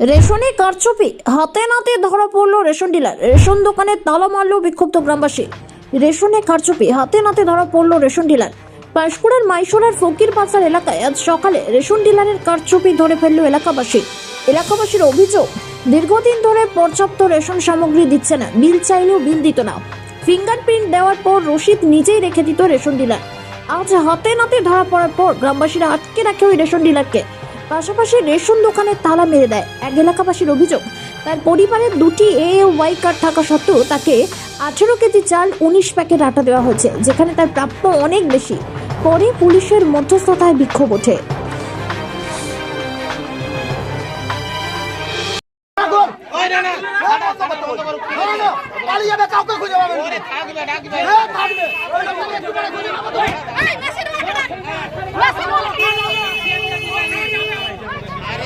রেশনে কারচুপি হাতে নাতে ধরা পড়ল রেশন ডিলার। রেশন দোকানে তালা মারল বিক্ষুব্ধ গ্রামবাসী। রেশনে কারচুপি হাতে নাতে ধরা পড়ল রেশন ডিলার। পাঁশকুড়ার মাইশোরার ফকির বাজার এলাকায় আজ সকালে রেশন ডিলারের কারচুপি ধরে ফেলল এলাকাবাসী। এলাকাবাসীর অভিযোগ, দীর্ঘদিন ধরে পর্যাপ্ত রেশন সামগ্রী দিচ্ছে না, বিল চাইলেও বিল দিত না। ফিঙ্গারপ্রিন্ট দেওয়ার পর রসিদ নিজেই রেখে দিত রেশন ডিলার। আজ হাতে নাতে ধরা পড়ার পর গ্রামবাসীরা আটকে রাখে ওই রেশন ডিলারকে। পাশাপাশি রেশন দোকানে তালা মেরে দেয় এক এলাকাবাসীর অভিযোগ। তার পরিবারের দুটি এ ওয়াই কার্ড থাকা সত্ত্বেও তাকে আঠেরো কেজি চাল উনিশ প্যাকেট আটা দেওয়া হয়েছে, যেখানে তার প্রাপ্য অনেক বেশি। পরে পুলিশের মধ্যস্থতায় বিক্ষোভ ওঠে। থাকবে থাকবে হ্যাঁ, থাকবে। ওই না, পালিয়ে যাবে, খুঁজে পাবেন না। আরে ভাই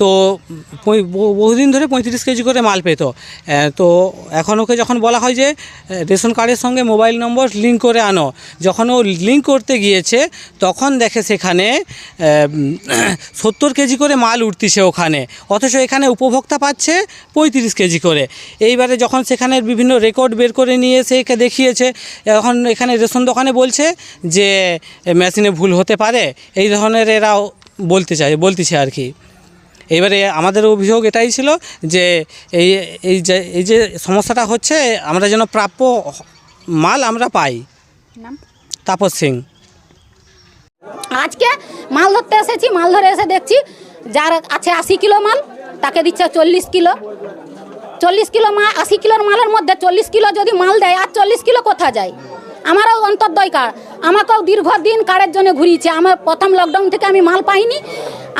তো বহুদিন ধরে পঁয়ত্রিশ কেজি করে মাল পেত। তো এখন ওকে যখন বলা হয় যে রেশন কার্ডের সঙ্গে মোবাইল নম্বর লিঙ্ক করে আনো, যখন ও লিঙ্ক করতে গিয়েছে, তখন দেখে সেখানে সত্তর কেজি করে মাল উঠতিছে ওখানে। অথচ এখানে উপভোক্তা পাচ্ছে পঁয়ত্রিশ কেজি করে। এইবারে যখন সেখানে বিভিন্ন রেকর্ড বের করে নিয়ে এসে একে দেখিয়েছে, এখন এখানে রেশন দোকানে বলছে যে মেশিনে ভুল হতে পারে। এই ধরনের এরা বলতে চায় বলতেছে আর কি। এবারে আমাদের অভিযোগ এটাই ছিল যে এই এই যে এই যে সমস্যাটা হচ্ছে আমরা যেন প্রাপ্য মাল আমরা পাই। তাপস সিং। আজকে মাল ধরতে এসেছি মাল ধরে এসে দেখছি যার আছে আশি কিলো মাল তাকে দিচ্ছে চল্লিশ কিলো। চল্লিশ কিলো মা আশি কিলোর মালের মধ্যে চল্লিশ কিলো যদি মাল দেয় আর চল্লিশ কিলো কোথা যায়? আমারও অন্তর্দয় কার্ড আমাকেও দীর্ঘদিন কার্ডের জন্য ঘুরিয়েছে। আমার প্রথম লকডাউন থেকে আমি মাল পাইনি।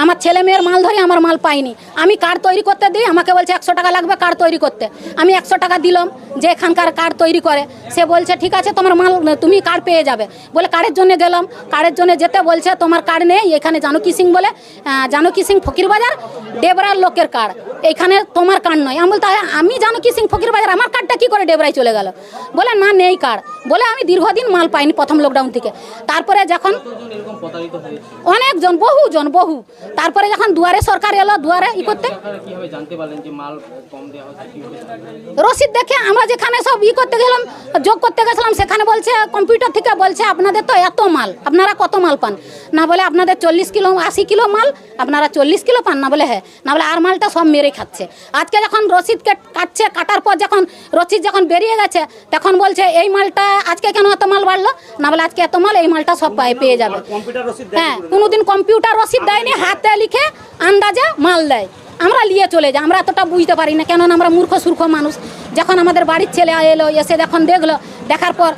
আমার ছেলে মেয়ের মাল ধরে আমার মাল পাইনি। আমি কার্ড তৈরি করতে দিই? আমাকে বলছে একশো টাকা লাগবে কার্ড তৈরি করতে। আমি একশো টাকা দিলাম, যে এখানকার কার্ড তৈরি করে। সে বলছে, ঠিক আছে, তোমার মাল, তুমি কার্ড পেয়ে যাবে? বলে কার্ডের জন্য গেলাম। কার্ডের জন্য যেতে বলছে, তোমার কার্ড নেই? এখানে জানকী সিং বলে জানকি সিং ফকির বাজার ডেবরার লোকের কার্ড এখানে তোমার কার্ড নয়। আমি বলতে আমি জানকী সিং ফকির বাজার? আমার কার্ডটা কি করে ডেবরায় চলে গেল? বলে না নেই কার্ড। বলে আমি দীর্ঘদিন মাল পাইনি প্রথম লকডাউন থেকে। তারপরে যখন অনেকজন বহুজন বহু। তারপরে যখন দুয়ারে সরকার এলো দুয়ারে ই করতে রসিদ দেখে আমরা যেখানে সব ই করতে গেলাম যোগ করতে গেছিলাম সেখানে বলছে কম্পিউটার থেকে বলছে আপনাদের তো এত মাল আপনারা কত মাল পান? না বলে আপনাদের চল্লিশ কিলো আশি কিলো মাল আপনারা চল্লিশ কিলো পান। না বলে হ্যাঁ। না বলে আর মালটা সব মেরে খাচ্ছে। আজকে যখন রসিদ কাটছে কাটার পর যখন রসিদ যখন বেরিয়ে গেছে তখন বলছে এই মালটা আজকে কেন এত মাল বাড়লো? না বলে আজকে এত মাল এই মালটা সব পায়ে পেয়ে যাবে। হ্যাঁ কোনোদিন কম্পিউটার রসিদ দেয়নি হাতে লিখে আন্দাজে মাল দেয়। আমরা নিয়ে চলে যাই, আমরা এতটা বুঝতে পারি না। কেননা আমরা মূর্খ, সূর্খ মানুষ। যখন আমাদের বাড়ির ছেলে এলো, এসে যখন দেখল, দেখার পর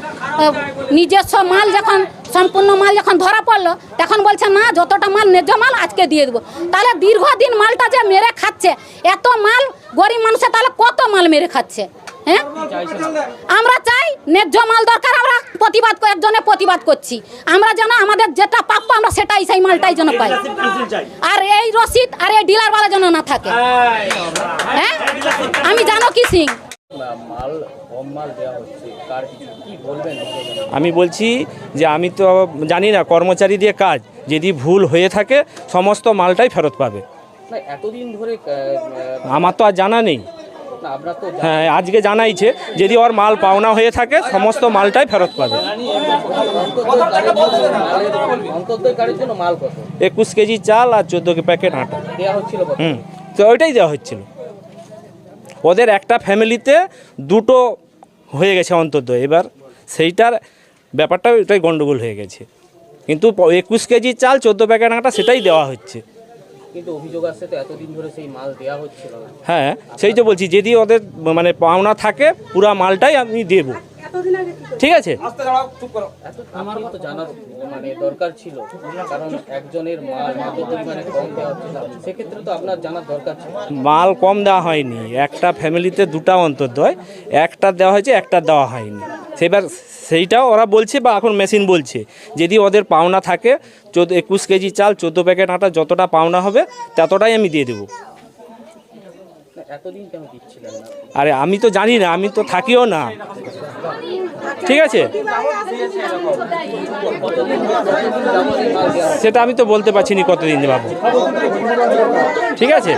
নিজস্ব মাল যখন, সম্পূর্ণ মাল যখন ধরা পড়ল, তখন বলছে, না, যতটা মাল, ন্যায্য মাল, আজকে দিয়ে দেবো। তাহলে দীর্ঘদিন মালটা যে মেরে খাচ্ছে, এত মাল গরিব মানুষে তাহলে কত মাল মেরে খাচ্ছে? হ্যাঁ? আমরা চাই ন্যায্য মাল দরকার আমরা প্রতিবাদ করার জন্য প্রতিবাদ করছি। আমরা যেন আমাদের যেটা প্রাপ্য আমরা সেটাই সেই মালটাই যেন পাই। আর এই রসিদ আর এই ডিলারওয়ালা যেন না থাকে। হ্যাঁ? আমি জানো কি সিং? আমি বলছি যে আমি তো জানি না কর্মচারী দিয়ে কাজ। যদি ভুল হয়ে থাকে সমস্ত মালটাই ফেরত পাবে। এতদিন ধরে আমার তো আর জানা নেই। হ্যাঁ আজকে জানাইছে যদি ওর মাল পাওনা হয়ে থাকে সমস্ত মালটাই ফেরত পাবে। একুশ কেজি চাল আর চোদ্দ প্যাকেট আটা। হুম তো ওইটাই দেওয়া হচ্ছিল। ওদের একটা ফ্যামিলিতে দুটো হয়ে গেছে অন্তত এবার সেইটার ব্যাপারটা ওইটাই গন্ডগোল হয়ে গেছে। কিন্তু একুশ কেজি চাল চোদ্দ প্যাকেট আটা সেটাই দেওয়া হচ্ছে। হ্যাঁ সেই তো বলছি যদি ওদের মানে পাওনা থাকে পুরা মালটাই আমি দেবো। ঠিক আছে। আমার তো জানার মানে দরকার ছিল কারণ একজনের মাল এত পরিমাণে কম দেওয়া হচ্ছে সেক্ষেত্রে তো আপনার জানার দরকার ছিল। মাল কম দেওয়া হয়নি। একটা ফ্যামিলিতে দুটা অন্তর্দয় একটা দেওয়া হয়েছে একটা দেওয়া হয়নি। সেবার সেইটাও ওরা বলছে বা এখন মেশিন বলছে। যদি ওদের পাওনা থাকে চোদ্দ একুশ কেজি চাল চোদ্দ প্যাকেট আটা যতটা পাওনা হবে ততটাই আমি দিয়ে দেবো। এতদিন কেন দিচ্ছিলেন না? আরে আমি তো জানি না আমি তো থাকিও না। ঠিক আছে? সেটা আমি তো বলতে পারছি না কতদিন বাবু। ঠিক আছে?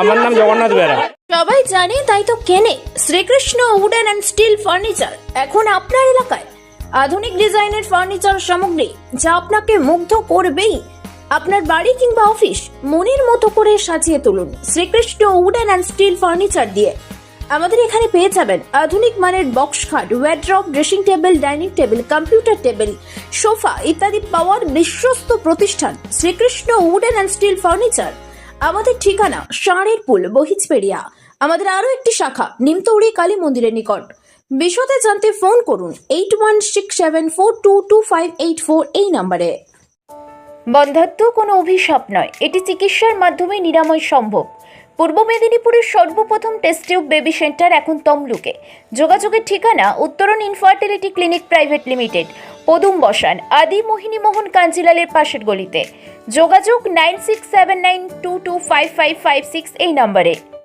আমার নাম জগন্নাথ বেরা। সবাই জানে তাই তো কেনে। Srikrishna wooden and steel furniture. এখন আপনার এলাকায় আধুনিক ডিজাইনের ফার্নিচার সামগ্রী, যা আপনাকে মুগ্ধ করবেই। আপনার বাড়ি কিংবা অফিস মনের মতো করে সাজিয়ে তুলুন Srikrishna wooden and steel furniture দিয়ে। আমাদের এখানে পেয়ে যাবেন আধুনিক মানের বক্স খাট wardrobe dressing table dining table computer table sofa ইত্যাদি পাওয়ার বিশ্বস্ত প্রতিষ্ঠান Srikrishna wooden and steel furniture. আমাদের ঠিকানা ষাঁড়ের পুল বহিজপেড়িয়া আমাদের আরও একটি শাখা, নিমতৌড়ি কালী মন্দিরের নিকট। বিশদে জানতে ফোন করুন eight one six seven four two two five eight four এই নম্বরে। বন্ধাত্ম কোনো অভিশাপ নয়, এটি চিকিৎসার মাধ্যমে নিরাময় সম্ভব। পূর্ব মেদিনীপুরের সর্বপ্রথম টেস্ট টিউব বেবি সেন্টার এখন তমলুকে। যোগাযোগের ঠিকানা উত্তরণ ইনফার্টিলিটি ক্লিনিক প্রাইভেট লিমিটেড পদুম বসান, আদি মোহিনী মোহন কাঞ্জিলালের পাশের গলিতে। যোগাযোগ nine six seven nine two two five five five six এই নম্বরে।